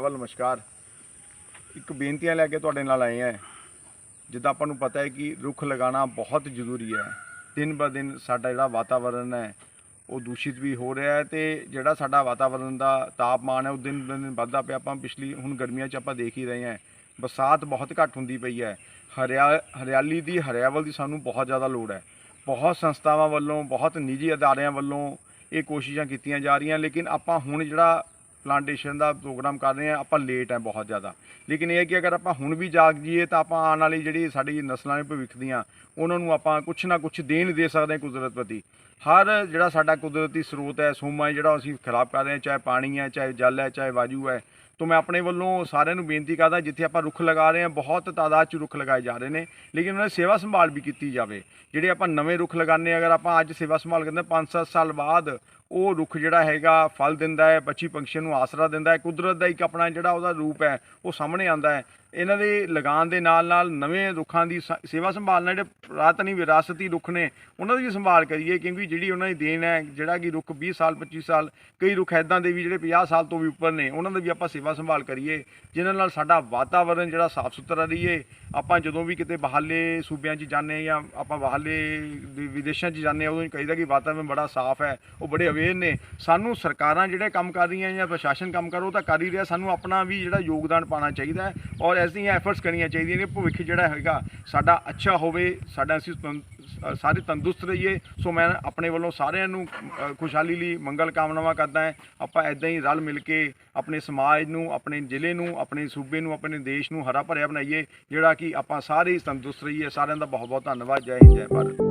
ਨਮਸਕਾਰ। ਇੱਕ ਬੇਨਤੀਆਂ ਲੈ ਕੇ ਤੁਹਾਡੇ ਨਾਲ ਆਏ ਹਾਂ। ਜਿੱਦਾਂ ਆਪਾਂ ਨੂੰ ਪਤਾ ਹੈ ਕਿ ਰੁੱਖ ਲਗਾਉਣਾ ਬਹੁਤ ਜ਼ਰੂਰੀ ਹੈ। ਦਿਨ ਬ ਦਿਨ ਸਾਡਾ ਜਿਹੜਾ ਵਾਤਾਵਰਣ ਹੈ, ਉਹ ਦੂਸ਼ਿਤ ਵੀ ਹੋ ਰਿਹਾ ਹੈ ਤੇ ਜਿਹੜਾ ਸਾਡਾ ਵਾਤਾਵਰਣ ਦਾ ਤਾਪਮਾਨ ਹੈ, ਉਹ ਦਿਨ ਬ ਦਿਨ ਵੱਧਦਾ ਪਿਆ। ਆਪਾਂ ਪਿਛਲੀ, ਹੁਣ ਗਰਮੀਆਂ 'ਚ ਆਪਾਂ ਦੇਖ ਹੀ ਰਹੇ ਹਾਂ। ਬਰਸਾਤ ਬਹੁਤ ਘੱਟ ਹੁੰਦੀ ਪਈ ਹੈ। ਹਰਿਆ, ਹਰਿਆਲੀ ਦੀ, ਹਰਿਆਵਲ ਦੀ ਸਾਨੂੰ ਬਹੁਤ ਜ਼ਿਆਦਾ ਲੋੜ ਹੈ। ਬਹੁਤ ਸੰਸਥਾਵਾਂ ਵੱਲੋਂ, ਬਹੁਤ ਨਿੱਜੀ ਅਦਾਰਿਆਂ ਵੱਲੋਂ ਇਹ ਕੋਸ਼ਿਸ਼ਾਂ ਕੀਤੀਆਂ ਜਾ ਰਹੀਆਂ। ਲੇਕਿਨ ਆਪਾਂ ਹੁਣ ਜਿਹੜਾ ਪਲਾਂਟੇਸ਼ਨ ਦਾ ਪ੍ਰੋਗਰਾਮ ਕਰ ਰਹੇ ਹਾਂ ਆਪਾਂ ਲੇਟ ਹੈ ਬਹੁਤ ਜ਼ਿਆਦਾ। ਲੇਕਿਨ ਇਹ ਹੈ ਕਿ ਅਗਰ ਆਪਾਂ ਹੁਣ ਵੀ ਜਾਗ ਜੀਏ ਤਾਂ ਆਪਾਂ ਆਉਣ ਵਾਲੀ ਜਿਹੜੀ ਸਾਡੀ ਨਸਲਾਂ ਨੇ ਭਵਿੱਖ ਦੀਆਂ ਉਹਨਾਂ ਨੂੰ ਆਪਾਂ ਕੁਛ ਨਾ ਕੁਛ ਦੇਣ ਦੇ ਸਕਦੇ ਹਾਂ ਕੁਦਰਤ ਪ੍ਰਤੀ। ਹਰ ਜਿਹੜਾ ਸਾਡਾ ਕੁਦਰਤੀ ਸਰੋਤ ਹੈ ਸੋਮਾ ਹੈ ਜਿਹੜਾ ਅਸੀਂ ਖਰਾਬ ਕਰ ਰਹੇ ਹਾਂ ਚਾਹੇ ਪਾਣੀ ਹੈ ਚਾਹੇ ਜਲ ਹੈ ਚਾਹੇ ਵਾਯੂ ਹੈ ਤੋਂ ਮੈਂ ਆਪਣੇ ਵੱਲੋਂ ਸਾਰਿਆਂ ਨੂੰ ਬੇਨਤੀ ਕਰਦਾ ਜਿੱਥੇ ਆਪਾਂ ਰੁੱਖ ਲਗਾ ਰਹੇ ਹਾਂ ਬਹੁਤ ਤਾਦਾਦ 'ਚ ਰੁੱਖ ਲਗਾਏ ਜਾ ਰਹੇ ਨੇ ਲੇਕਿਨ ਉਹਨਾਂ ਦੀ ਸੇਵਾ ਸੰਭਾਲ ਵੀ ਕੀਤੀ ਜਾਵੇ। ਜਿਹੜੇ ਆਪਾਂ ਨਵੇਂ ਰੁੱਖ ਲਗਾਉਂਦੇ ਹਾਂ, ਅਗਰ ਆਪਾਂ ਅੱਜ ਸੇਵਾ ਸੰਭਾਲ ਕਰਦੇ 5-7 ਸਾਲ ਬਾਅਦ ਉਹ ਰੁੱਖ ਜਿਹੜਾ ਹੈਗਾ ਫਲ ਦਿੰਦਾ ਹੈ ਬੱਚੀ ਪੰਛੀਆਂ ਨੂੰ ਆਸਰਾ ਦਿੰਦਾ ਹੈ, ਕੁਦਰਤ ਦਾ ਇੱਕ ਆਪਣਾ ਜਿਹੜਾ ਉਹਦਾ ਰੂਪ ਹੈ, ਉਹ ਸਾਹਮਣੇ ਆਉਂਦਾ ਹੈ। ਇਹਨਾਂ ਦੇ ਲਗਾਉਣ ਦੇ ਨਾਲ ਨਾਲ ਨਵੇਂ ਰੁੱਖਾਂ ਦੀ ਸ- ਸੇਵਾ ਨਾਲ ਜਿਹੜੇ ਪੁਰਾਤਨੀ ਵਿਰਾਸਤੀ ਰੁੱਖ ਨੇ, ਉਹਨਾਂ ਦੀ ਵੀ ਸੰਭਾਲ ਕਰੀਏ, ਕਿਉਂਕਿ ਜਿਹੜੀ ਉਹਨਾਂ ਦੀ ਦੇਣ ਹੈ, ਜਿਹੜਾ ਕਿ ਰੁੱਖ 20 ਸਾਲ 25 ਸਾਲ, ਕਈ ਰੁੱਖ ਐਦਾਂ ਦੇ ਵੀ ਜਿਹੜੇ 50 ਸਾਲ ਤੋਂ ਵੀ ਉੱਪਰ ਨੇ, ਉਹਨਾਂ ਦੀ ਵੀ ਆਪਾਂ ਸੇਵਾ ਸੰਭਾਲ ਕਰੀਏ, ਜਿਨ੍ਹਾਂ ਨਾਲ ਸਾਡਾ ਵਾਤਾਵਰਣ ਜਿਹੜਾ ਸਾਫ਼ ਸੁਥਰਾ ਰਹੀਏ। ਆਪਾਂ ਜਦੋਂ ਵੀ ਕਿਤੇ ਬਾਹਰਲੇ ਸੂਬਿਆਂ 'ਚ ਜਾਂਦੇ ਹਾਂ ਜਾਂ ਆਪਾਂ ਬਾਹਰਲੇ ਵਿਦੇਸ਼ਾਂ 'ਚ ਜਾਂਦੇ ਹਾਂ, ਉਦੋਂ ਕਹੀਦਾ ਕਿ ਵਾਤਾਵਰਣ ਬੜਾ ਸਾਫ਼ ਹੈ, ਉਹ ਬੜੇ ਅਵੇ ਅਵੇਅਰ ਨੇ। ਸਾਨੂੰ ਸਰਕਾਰਾਂ ਜਿਹੜੇ ਕੰਮ ਕਰ ਰਹੀਆਂ ਜਾਂ ਪ੍ਰਸ਼ਾਸਨ ਕੰਮ ਕਰ ਉਹ ਤਾਂ ਕਰ ਹੀ ਰਿਹਾ। ਸਾਨੂੰ ਆਪਣਾ ਵੀ ਜਿਹੜਾ ਯੋਗਦਾਨ ਪਾਉਣਾ ਚਾਹੀਦਾ ਹੈ ਔਰ ਐਸੀਆਂ ਐਫਰਟਸ ਕਰਨੀਆਂ ਚਾਹੀਦੀਆਂ ਨੇ। ਭਵਿੱਖ ਜਿਹੜਾ ਹੈਗਾ, ਸਾਡਾ ਅੱਛਾ ਹੋਵੇ, ਸਾਡਾ ਅਸੀਂ ਸਾਰੇ ਤੰਦਰੁਸਤ ਰਹੀਏ। ਸੋ ਮੈਂ ਆਪਣੇ ਵੱਲੋਂ ਸਾਰਿਆਂ ਨੂੰ ਖੁਸ਼ਹਾਲੀ ਲਈ ਮੰਗਲ ਕਾਮਨਾਵਾਂ ਕਰਦਾ ਹਾਂ। ਆਪਾਂ ਐਦਾਂ ਹੀ ਰਲ ਮਿਲ ਕੇ ਆਪਣੇ ਸਮਾਜ ਨੂੰ, ਆਪਣੇ ਜ਼ਿਲ੍ਹੇ ਨੂੰ, ਆਪਣੇ ਸੂਬੇ ਨੂੰ, ਆਪਣੇ ਦੇਸ਼ ਨੂੰ ਹਰਾ ਭਰਿਆ ਬਣਾਈਏ, ਜਿਹੜਾ ਕਿ ਆਪਾਂ ਸਾਰੇ ਹੀ ਤੰਦਰੁਸਤ ਰਹੀਏ। ਸਾਰਿਆਂ ਦਾ ਬਹੁਤ ਬਹੁਤ ਧੰਨਵਾਦ। ਜੈ ਹਿੰਦ, ਜੈ ਭਾਰਤ।